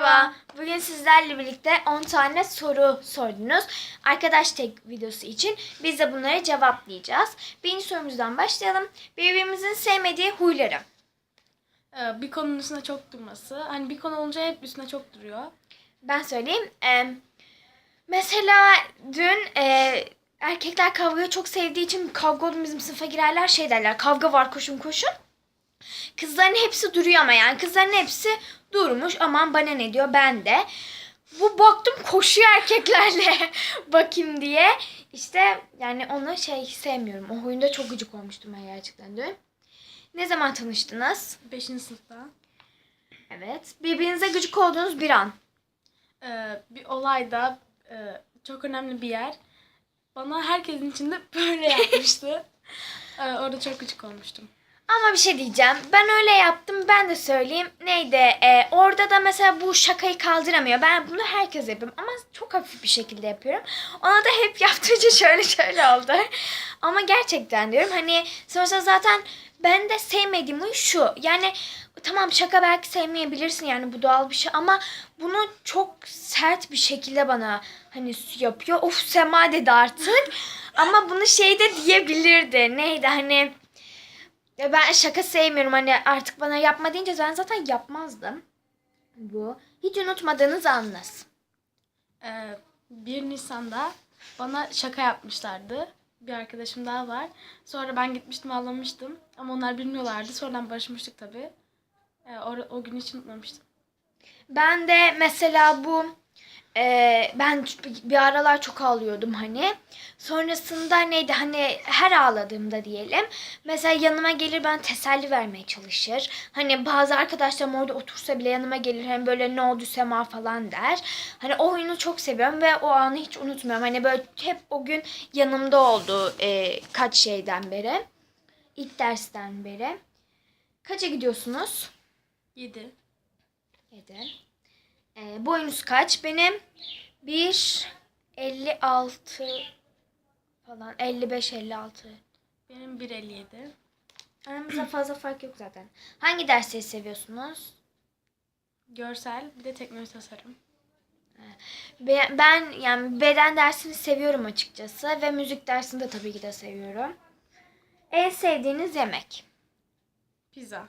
Merhaba. Bugün sizlerle birlikte 10 tane soru sordunuz. Arkadaş tek videosu için biz de bunları cevaplayacağız. Birinci sorumuzdan başlayalım. Birbirimizin sevmediği huyları. Ee, bir konunun üstüne çok durması. Hani bir konu olunca hep üstüne çok duruyor. Ben söyleyeyim. Ee, mesela dün e, erkekler kavgayı çok sevdiği için kavga oldu bizim sınıfa girerler şey derler. Kavga var koşun koşun. Kızların hepsi duruyor ama yani kızların hepsi durmuş. Aman bana ne diyor ben de. Bu baktım koşuyor erkeklerle bakayım diye. İşte yani onu şey sevmiyorum. O huyunda çok gıcık olmuştum ben gerçekten dün. Ne zaman tanıştınız? Beşinci sınıfta. Evet. Birbirinize gıcık olduğunuz bir an. Ee, bir olayda e, çok önemli bir yer. Bana herkesin içinde böyle yapmıştı. Ee, orada çok gıcık olmuştum. Ama bir şey diyeceğim. Ben öyle yaptım. Ben de söyleyeyim. Neydi? Ee, orada da mesela bu şakayı kaldıramıyor. Ben bunu herkes yapıyorum. Ama çok hafif bir şekilde yapıyorum. Ona da hep yaptırınca şöyle şöyle oldu. Ama gerçekten diyorum. Hani sonuçta zaten ben de sevmediğim huy şu. Yani tamam şaka belki sevmeyebilirsin yani bu doğal bir şey ama bunu çok sert bir şekilde bana hani yapıyor. Of Sema dedi artık. ama bunu şey de diyebilirdi. Neydi hani ya ben şaka sevmiyorum hani artık bana yapma deyince ben zaten yapmazdım. Bu. Hiç unutmadığınız anınız. Ee, 1 Nisan'da bana şaka yapmışlardı. Bir arkadaşım daha var. Sonra ben gitmiştim ağlamıştım. Ama onlar bilmiyorlardı. Sonradan barışmıştık tabii. Ee, o, o gün hiç unutmamıştım. Ben de mesela bu e, ben bir aralar çok ağlıyordum hani. Sonrasında neydi hani her ağladığımda diyelim. Mesela yanıma gelir ben teselli vermeye çalışır. Hani bazı arkadaşlarım orada otursa bile yanıma gelir. Hani böyle ne oldu Sema falan der. Hani o oyunu çok seviyorum ve o anı hiç unutmuyorum. Hani böyle hep o gün yanımda oldu e, kaç şeyden beri. İlk dersten beri. Kaça gidiyorsunuz? 7. 7. Ee, boyunuz kaç? Benim 1 56 falan 55 56. Benim 1.57. Aramızda fazla fark yok zaten. Hangi dersleri seviyorsunuz? Görsel bir de teknoloji tasarım. Be- Ben yani beden dersini seviyorum açıkçası ve müzik dersini de tabii ki de seviyorum. En sevdiğiniz yemek? Pizza.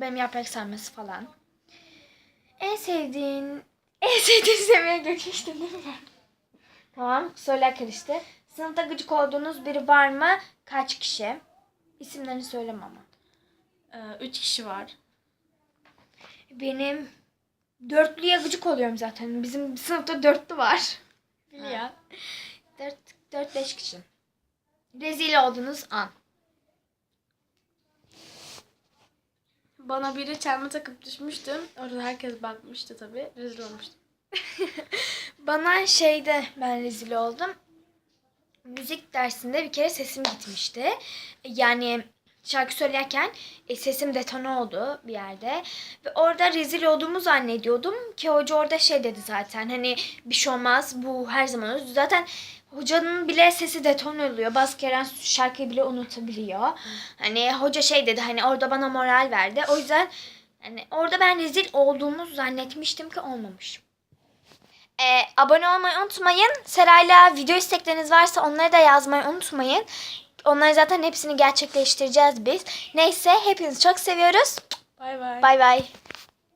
Benim yaprak sarması falan. En sevdiğin en sevdiğiniz yemeğe geçmiştim değil mi? tamam sorular karıştı. Sınıfta gıcık olduğunuz biri var mı? Kaç kişi? İsimlerini söylemem ama. Ee, üç kişi var. Benim dörtlüye gıcık oluyorum zaten. Bizim sınıfta dörtlü var. Biliyor. Dört, dört beş kişi. Rezil olduğunuz an. Bana biri çelme takıp düşmüştüm. Orada herkes bakmıştı tabii. Rezil olmuştum. Bana şeyde ben rezil oldum. Müzik dersinde bir kere sesim gitmişti. Yani şarkı söylerken e, sesim detone oldu bir yerde. Ve orada rezil olduğumu zannediyordum ki hoca orada şey dedi zaten. Hani bir şey olmaz bu her zaman olur. Zaten hocanın bile sesi detone oluyor. Bazı kere şarkıyı bile unutabiliyor. Hani hoca şey dedi hani orada bana moral verdi. O yüzden hani orada ben rezil olduğumu zannetmiştim ki olmamış. Ee, abone olmayı unutmayın. Serayla video istekleriniz varsa onları da yazmayı unutmayın. Onları zaten hepsini gerçekleştireceğiz biz. Neyse hepinizi çok seviyoruz. Bay bay. Bay bay.